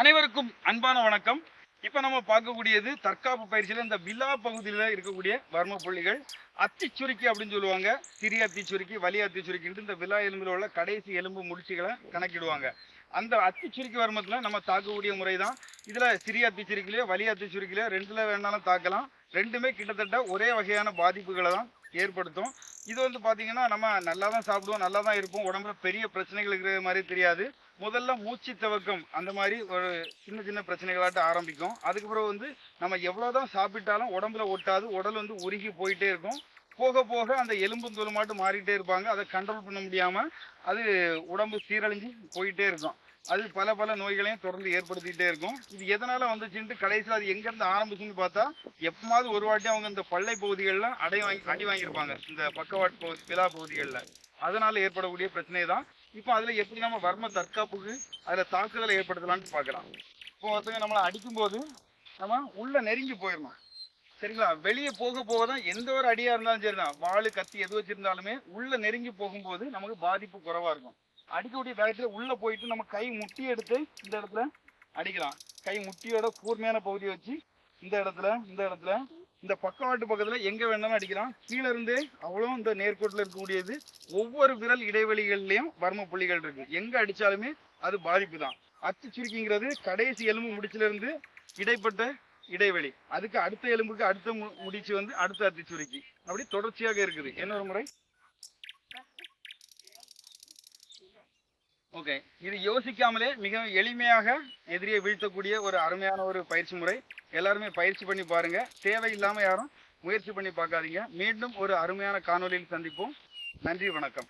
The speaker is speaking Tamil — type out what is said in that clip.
அனைவருக்கும் அன்பான வணக்கம். இப்போ நம்ம பார்க்கக்கூடியது தற்காப்பு பயிற்சியில் இந்த விழா பகுதியில் இருக்கக்கூடிய வர்ம புள்ளிகள். அத்தி சுருக்கி அப்படின்னு சொல்லுவாங்க. சிறிய அத்தி சுருக்கி வலி அத்தி இந்த விழா எலும்பில் உள்ள கடைசி எலும்பு முடிச்சுகளை கணக்கிடுவாங்க. அந்த அத்தி சுருக்கி வர்மத்தில் நம்ம தாக்கக்கூடிய முறை தான். இதில் சிறிய அத்தி சுருக்கிலையோ வலி ரெண்டில் வேணாலும் தாக்கலாம். ரெண்டுமே கிட்டத்தட்ட ஒரே வகையான பாதிப்புகளை தான் ஏற்படுத்தும். இது வந்து பார்த்தீங்கன்னா நம்ம நல்லா தான் சாப்பிடுவோம் நல்லா தான் இருப்போம். உடம்புல பெரிய பிரச்சனைகள் இருக்கிற மாதிரி தெரியாது. முதல்ல மூச்சு துவக்கம் அந்த மாதிரி ஒரு சின்ன சின்ன பிரச்சனைகளாட்ட ஆரம்பிக்கும். அதுக்கு பிறகு வந்து நம்ம எவ்வளோதான் சாப்பிட்டாலும் உடம்புல ஒட்டாது உடல் வந்து உருகி போயிட்டே இருக்கும். போக போக அந்த எலும்பும் தோலுமாட்டு மாறிட்டே இருப்பாங்க. அதை கண்ட்ரோல் பண்ண முடியாமல் அது உடம்பு சீரழிஞ்சு போயிட்டே இருக்கும். அது பல பல நோய்களையும் தொடர்ந்து ஏற்படுத்திக்கிட்டே இருக்கும். இது எதனால வந்துச்சுன்ட்டு கடைசியில் அது எங்கேருந்து ஆரம்பிச்சுன்னு பார்த்தா எப்பமாவது ஒரு வாட்டி அவங்க இந்த பள்ளை பகுதிகளில் அடை வாங்கி அடி வாங்கியிருப்பாங்க. இந்த பக்கவாட்டு பகுதி விழா பகுதிகளில். அதனால ஏற்படக்கூடிய பிரச்சனை தான். இப்போ அதில் எப்படி நம்ம வர்ம தற்காப்புக்கு அதில் தாக்குதலை ஏற்படுத்தலாம்னு பார்க்கலாம். இப்போ ஒருத்தங்க நம்மளை அடிக்கும்போது நம்ம உள்ளே நெருங்கி போயிடணும். சரிங்களா? வெளியே போக போக தான் எந்த ஒரு அடியாக இருந்தாலும் சரி தான் வாள் கத்தி எது வச்சுருந்தாலுமே உள்ளே நெருங்கி போகும்போது நமக்கு பாதிப்பு குறைவாக இருக்கும். அடிக்கக்கூடிய வேகத்தில் உள்ளே போயிட்டு நம்ம கை முட்டி எடுத்து இந்த இடத்துல அடிக்கலாம். கை முட்டியோட கூர்மையான பகுதியை வச்சு இந்த இடத்துல இந்த இடத்துல இந்த பக்கவாட்டு பக்கத்தில் எங்கே வேணாலும் அடிக்கலாம். கீழே இருந்தே அவ்வளோ இந்த நேர்கோட்டில் இருக்கக்கூடியது. ஒவ்வொரு விரல் இடைவெளிகள்லையும் வர்ம புள்ளிகள் இருக்கு. எங்கே அடித்தாலுமே அது பாதிப்பு தான் அச்சு சுருக்கிங்கிறது கடைசி எலும்பு முடிச்சிலிருந்து இடைப்பட்ட இடைவெளி. அதுக்கு அடுத்த எலும்புக்கு அடுத்த மு- முடிச்சு வந்து அடுத்த அத்தி சுருக்கி. அப்படி தொடர்ச்சியாக இருக்குது. என்ன ஒரு முறை? ஓகே. இது யோசிக்காமலே மிக எளிமையாக எதிரியை வீழ்த்தக்கூடிய ஒரு அருமையான ஒரு பயிற்சி முறை. எல்லாருமே பயிற்சி பண்ணி பாருங்க. தேவையில்லாம யாரும் முயற்சி பண்ணி பார்க்காதீங்க. மீண்டும் ஒரு அருமையான காணொளியில் சந்திப்போம். நன்றி வணக்கம்.